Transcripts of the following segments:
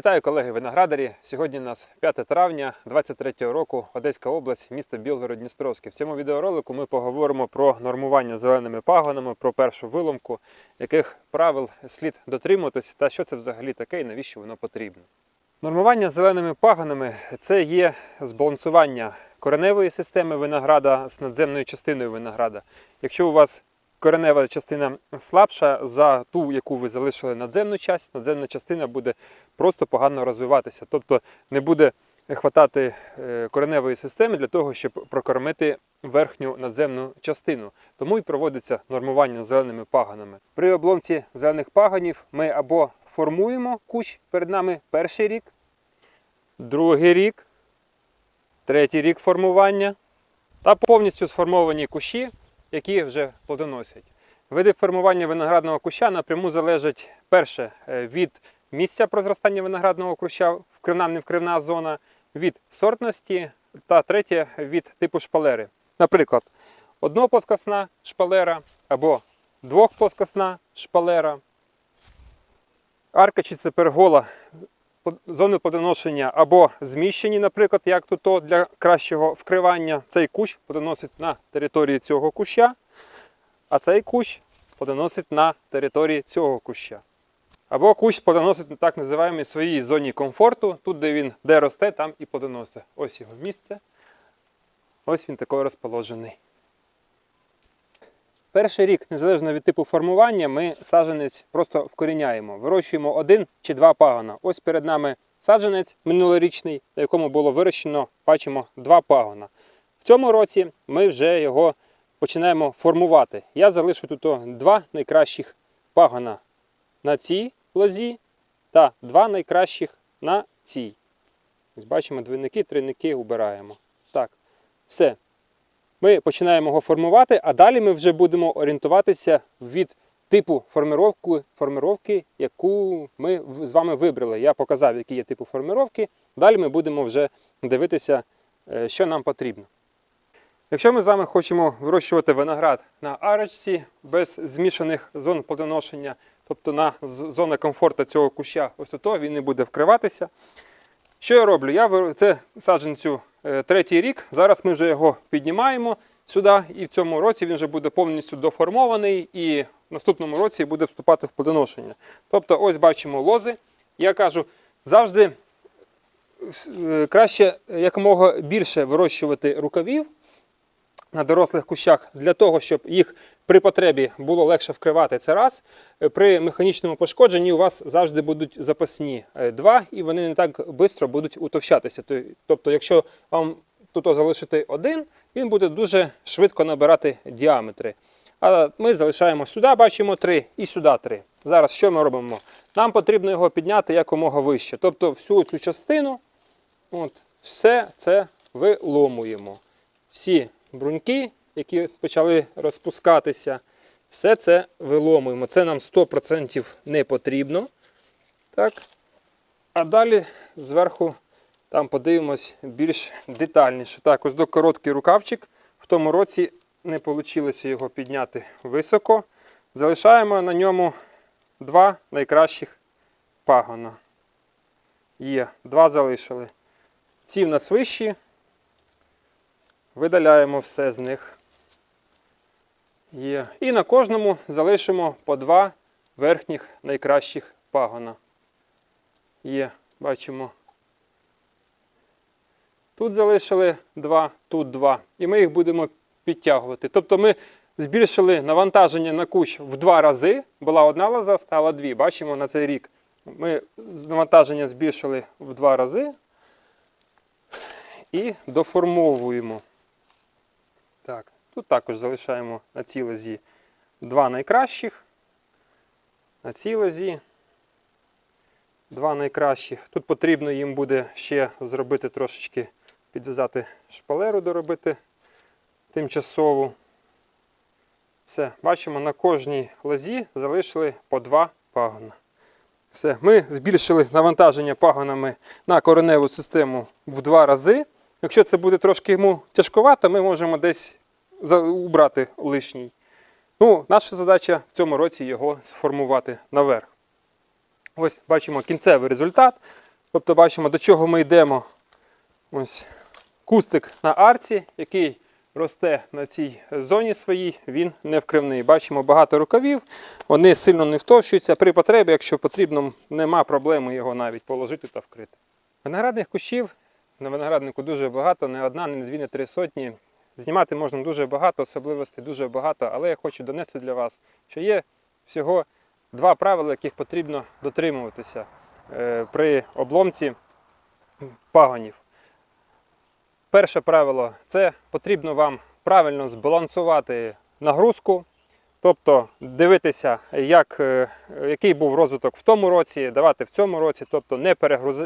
Вітаю колеги виноградарі. Сьогодні у нас 5 травня 23 року, Одеська область, місто Білгород-Дністровське. В цьому відеоролику ми поговоримо про нормування зеленими пагонами, про першу виломку, яких правил слід дотримуватись та що це взагалі таке і навіщо воно потрібно. Нормування зеленими пагонами це є збалансування кореневої системи винограда з надземною частиною винограда. Якщо у вас коренева частина слабша за ту, яку ви залишили надземну частину, надземна частина буде просто погано розвиватися. Тобто не буде хватати е, кореневої системи для того, щоб прокормити верхню надземну частину. Тому і проводиться нормування зеленими пагонами. При обломці зелених пагонів ми або формуємо кущ перед нами перший рік, другий рік, третій рік формування та повністю сформовані кущі, які вже плодоносять. Види формування виноградного куща напряму залежать перше е, від місця прозростання виноградного куща, вкривна невкривна зона, від сортності та третє від типу шпалери. Наприклад, одноплоскосна шпалера або двохплоскосна шпалера, арка чи це пергола под- зони плодоношення або зміщені, наприклад, як тут то для кращого вкривання. Цей кущ плодоносить на території цього куща, а цей кущ плодоносить на території цього куща. Або кущ плодоносить на так називаємій своїй зоні комфорту, тут, де він де росте, там і плодоносить. Ось його місце. Ось він такий розположений. Перший рік, незалежно від типу формування, ми саджанець просто вкоріняємо. Вирощуємо один чи два пагона. Ось перед нами саджанець минулорічний, на якому було вирощено, бачимо, два пагона. В цьому році ми вже його починаємо формувати. Я залишу тут два найкращих пагона на цій лозі та два найкращих на цій. Ось бачимо двійники, трийники убираємо. Так, все. Ми починаємо його формувати, а далі ми вже будемо орієнтуватися від типу формировки, формировки, яку ми з вами вибрали. Я показав, які є типу формировки. Далі ми будемо вже дивитися, е, що нам потрібно. Якщо ми з вами хочемо вирощувати виноград на арочці без змішаних зон плодоношення, тобто на з- зона комфорту цього куща, ось то він не буде вкриватися. Що я роблю? Я це саджанцю третій рік. Зараз ми вже його піднімаємо сюди, і в цьому році він вже буде повністю доформований, і в наступному році буде вступати в плодоношення. Тобто, ось бачимо лози. Я кажу, завжди е, краще якомога більше вирощувати рукавів на дорослих кущах для того, щоб їх при потребі було легше вкривати. Це раз. Е, При механічному пошкодженні у вас завжди будуть запасні е, два, і вони не так швидко будуть утовщатися. Тобто, якщо вам тут залишити один, він буде дуже швидко набирати діаметри. А ми залишаємо сюди, бачимо три і сюди три. Зараз що ми робимо? Нам потрібно його підняти якомога вище. Тобто всю цю частину, от, все це виломуємо. Всі бруньки, які почали розпускатися, все це виломуємо. Це нам 100% не потрібно. Так. А далі зверху там подивимось більш детальніше. Так, ось до короткий рукавчик. В тому році не вийшло його підняти високо. Залишаємо на ньому два найкращих пагона. Є, два залишили. Ці в нас вищі. Видаляємо все з них. Є. І на кожному залишимо по два верхніх найкращих пагона. Є, бачимо. Тут залишили два, тут два. І ми їх будемо підтягувати. Тобто ми збільшили навантаження на кущ в два рази. Була одна лоза, стала дві. Бачимо на цей рік. Ми навантаження збільшили в два рази і доформовуємо. Так, тут також залишаємо на цій лозі два найкращих. На цій лозі два найкращих. Тут потрібно їм буде ще зробити трошечки, підв'язати шпалеру, доробити тимчасову. Все, бачимо, на кожній лозі залишили по два пагона. Все, ми збільшили навантаження пагонами на кореневу систему в два рази. Якщо це буде трошки йому тяжковато, ми можемо десь убрати лишній. Ну, наша задача в цьому році його сформувати наверх. Ось бачимо кінцевий результат. Тобто бачимо, до чого ми йдемо. Ось кустик на арці, який росте на цій зоні своїй, він не вкривний. Бачимо багато рукавів, вони сильно не втовщуються. При потребі, якщо потрібно, нема проблеми його навіть положити та вкрити. Виноградних кущів на винограднику дуже багато, не одна, не дві, не три сотні. Знімати можна дуже багато, особливостей дуже багато, але я хочу донести для вас, що є всього два правила, яких потрібно дотримуватися е, при обломці пагонів. Перше правило це потрібно вам правильно збалансувати нагрузку, тобто дивитися, як, е, який був розвиток в тому році, давати в цьому році, тобто не,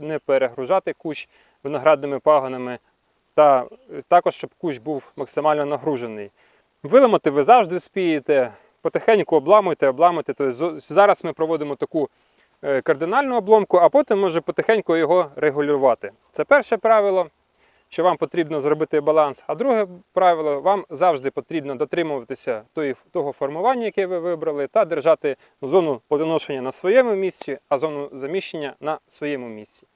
не перегружати кущ виноградними пагонами, та е, також, щоб кущ був максимально нагружений. Виламати ви завжди вспієте, потихеньку обламуйте, обламуйте. Тобто зараз ми проводимо таку е, кардинальну обломку, а потім може потихеньку його регулювати. Це перше правило, що вам потрібно зробити баланс. А друге правило, вам завжди потрібно дотримуватися того формування, яке ви вибрали, та держати зону плодоношення на своєму місці, а зону заміщення на своєму місці.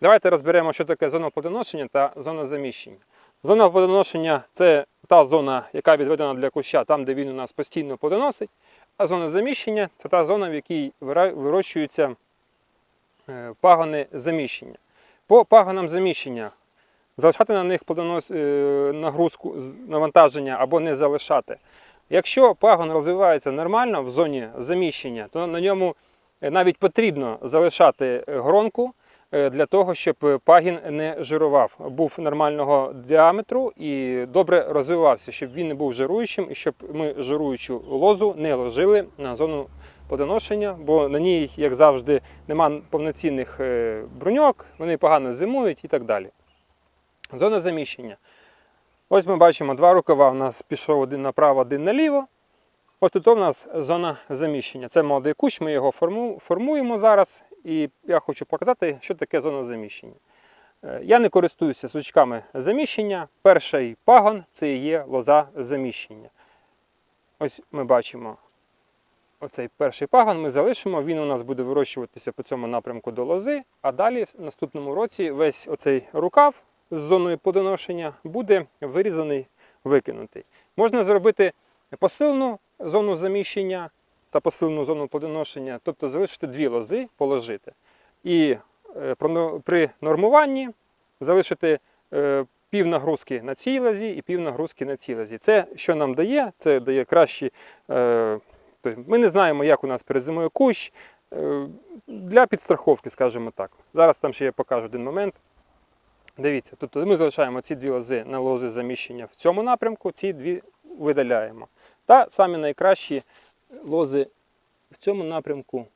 Давайте розберемо, що таке зона плодоношення та зона заміщення. Зона плодоношення це та зона, яка відведена для куща, там, де він у нас постійно плодоносить. А зона заміщення це та зона, в якій вирощуються е, пагони заміщення. По пагонам заміщення залишати на них плодонос... е, нагрузку навантаження або не залишати. Якщо пагон розвивається нормально в зоні заміщення, то на ньому е, навіть потрібно залишати гронку для того, щоб е, пагін не жирував, був нормального діаметру і добре розвивався, щоб він не був жируючим і щоб ми жируючу лозу не ложили на зону плодоношення, бо на ній, як завжди, нема повноцінних е, бруньок, вони погано зимують і так далі. Зона заміщення. Ось ми бачимо два рукава. У нас пішов один направо, один наліво. Ось тут у нас зона заміщення. Це молодий кущ, ми його формуємо зараз. І я хочу показати, що таке зона заміщення. Е, Я не користуюся сучками заміщення. Перший пагон це є лоза заміщення. Ось ми бачимо оцей перший пагон ми залишимо, він у нас буде вирощуватися по цьому напрямку до лози, а далі в наступному році весь оцей рукав з зоною плодоношення буде вирізаний, викинутий. Можна зробити посильну зону заміщення та посильну зону плодоношення, тобто залишити дві лози, положити. І е, при нормуванні залишити е, пів нагрузки на цій лозі і пів нагрузки на цій лозі. Це що нам дає? Це дає кращі. Е, ми не знаємо, як у нас перезимує кущ. Для підстраховки, скажімо так. Зараз там ще я покажу один момент. Дивіться, тобто ми залишаємо ці дві лози на лози заміщення в цьому напрямку, ці дві видаляємо. Та самі найкращі лози в цьому напрямку.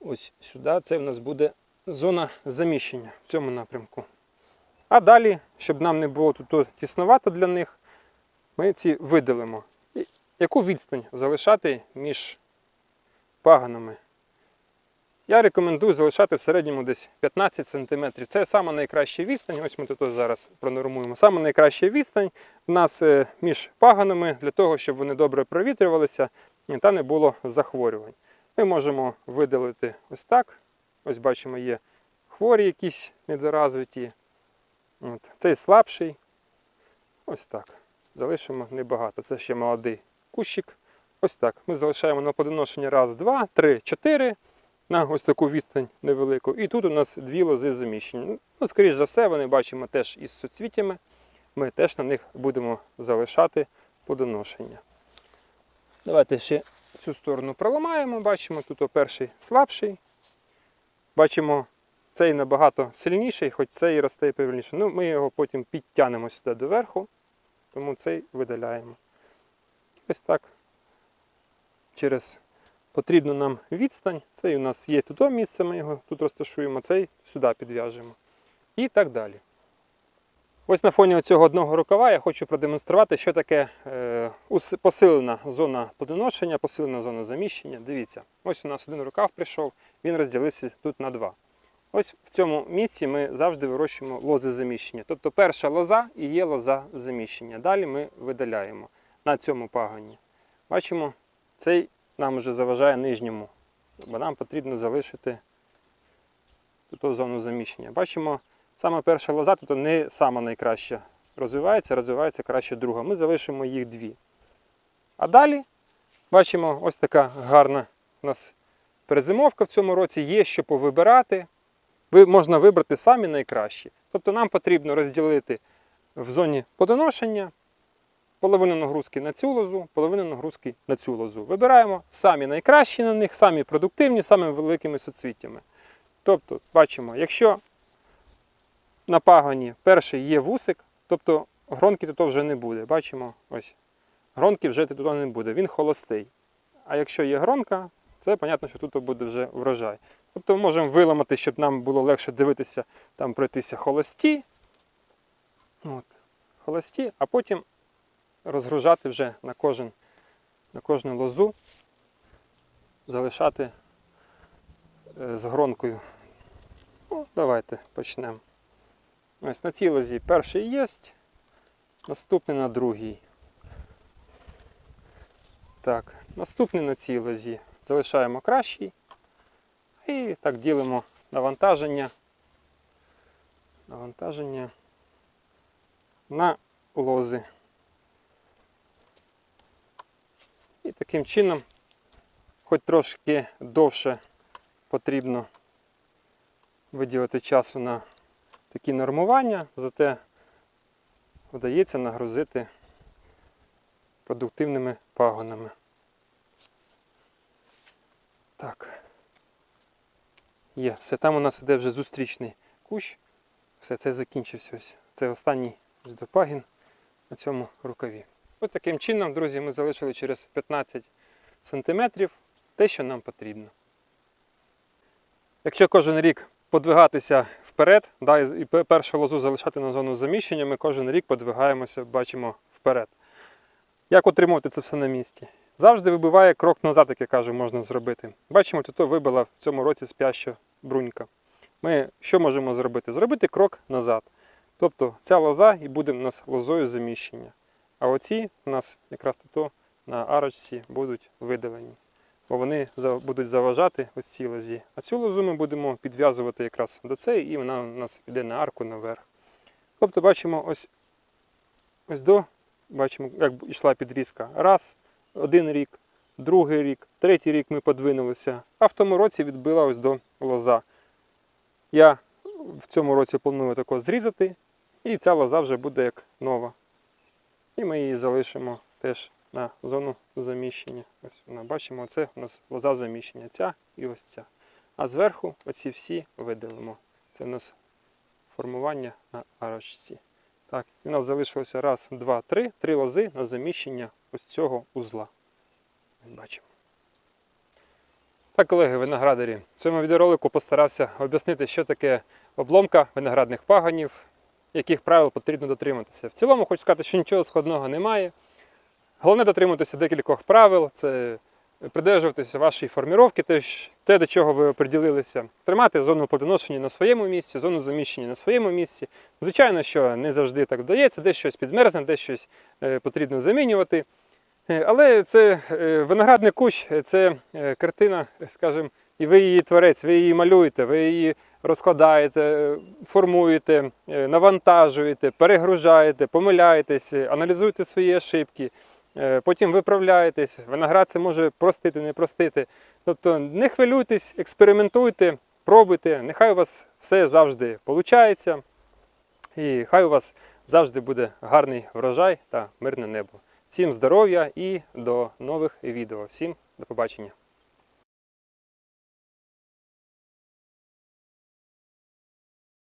Ось сюди, це в нас буде зона заміщення в цьому напрямку. А далі, щоб нам не було тут тіснувато для них, ми ці видалимо. Яку відстань залишати між паганами? Я рекомендую залишати в середньому десь 15 см. Це саме найкраща відстань. Ось ми тут зараз пронормуємо. Саме найкраща відстань в нас е, між паганами для того, щоб вони добре провітрювалися та не було захворювань. Ми можемо видалити ось так. Ось бачимо, є хворі якісь недоразвиті. От. Цей слабший. Ось так. Залишимо небагато. Це ще молодий кущик. Ось так. Ми залишаємо на подоношення раз, два, три, чотири на ось таку відстань невелику. І тут у нас дві лози заміщені. Ну, скоріш за все, вони бачимо теж із суцвітями. Ми теж на них будемо залишати подоношення. Давайте ще цю сторону проламаємо. Бачимо, тут перший слабший. Бачимо, цей набагато сильніший, хоч цей росте повільніше. Ну, ми його потім підтягнемо сюди доверху, тому цей видаляємо. Ось так. Через потрібну нам відстань. Цей у нас є тут місце, ми його тут розташуємо, цей сюди підв'яжемо. І так далі. Ось на фоні цього одного рукава я хочу продемонструвати, що таке е, посилена зона подоношення, посилена зона заміщення. Дивіться, ось у нас один рукав прийшов, він розділився тут на два. Ось в цьому місці ми завжди вирощуємо лози заміщення. Тобто перша лоза і є лоза заміщення. Далі ми видаляємо на цьому пагоні. Бачимо, цей нам вже заважає нижньому, бо нам потрібно залишити тут зону заміщення. Бачимо, саме перша лоза тут не сама найкраща розвивається, розвивається краще друга. Ми залишимо їх дві. А далі бачимо ось така гарна у нас перезимовка в цьому році. Є що повибирати. Ви можна вибрати самі найкращі. Тобто нам потрібно розділити в зоні плодоношення половину нагрузки на цю лозу, половину нагрузки на цю лозу. Вибираємо самі найкращі на них, самі продуктивні, самими великими соцвіттями. Тобто, бачимо, якщо на пагоні перший є вусик, тобто гронки тут вже не буде. Бачимо, ось гронки вже тут не буде, він холостий. А якщо є гронка, це зрозуміло, що тут буде вже врожай. Тобто можемо виламати, щоб нам було легше дивитися, там пройтися холості. От, холості, а потім розгружати вже на, кожен, на кожну лозу, залишати е, з гронкою. Ну, давайте почнемо. Ось на цій лозі перший є, наступний на другій. Так, наступний на цій лозі залишаємо кращий. І так ділимо навантаження. Навантаження на лози. І таким чином, хоч трошки довше потрібно виділити часу на такі нормування, зате вдається нагрузити продуктивними пагонами. Так. Є, все, там у нас іде вже зустрічний кущ. Все, це закінчився ось. Це останній пагін на цьому рукаві. Ось таким чином, друзі, ми залишили через 15 см те, що нам потрібно. Якщо кожен рік подвигатися вперед, да, і першу лозу залишати на зону заміщення, ми кожен рік подвигаємося, бачимо вперед. Як отримувати це все на місці? Завжди вибиває крок назад, як я кажу, можна зробити. Бачимо, тут вибила в цьому році спяща брунька. Ми що можемо зробити? Зробити крок назад. Тобто ця лоза і буде в нас лозою заміщення. А оці у нас якраз тут на арочці будуть видалені. Бо вони будуть заважати ось цій лозі. А цю лозу ми будемо підв'язувати якраз до цієї, і вона у нас піде на арку наверх. Тобто бачимо ось, ось до, бачимо, як йшла підрізка. Раз, один рік, другий рік, третій рік ми подвинулися, а в тому році відбила ось до лоза. Я в цьому році планую тако зрізати, і ця лоза вже буде як нова. І ми її залишимо теж на зону заміщення. Ось вона бачимо, це у нас лоза заміщення, ця і ось ця. А зверху оці всі видалимо. Це у нас формування на арочці. Так, і у нас залишилося раз, два, три, три лози на заміщення ось цього узла. Бачимо. Так, колеги, виноградарі, в цьому відеоролику постарався об'яснити, що таке обломка виноградних пагонів, яких правил потрібно дотриматися. В цілому хочу сказати, що нічого складного немає. Головне дотримуватися декількох правил, це придержуватися вашої форміровки, те, до чого ви оприділилися, тримати зону плодоношення на своєму місці, зону заміщення на своєму місці. Звичайно, що не завжди так вдається, десь щось підмерзне, десь щось е, потрібно замінювати. Е, Але це е, виноградний кущ, це картина, скажімо, і ви її творець, ви її малюєте, ви її розкладаєте, формуєте, навантажуєте, перегружаєте, помиляєтесь, аналізуєте свої ошибки, потім виправляєтесь. Виноград це може простити, не простити. Тобто не хвилюйтесь, експериментуйте, пробуйте. Нехай у вас все завжди виходить. І хай у вас завжди буде гарний врожай та мирне небо. Всім здоров'я і до нових відео. Всім до побачення.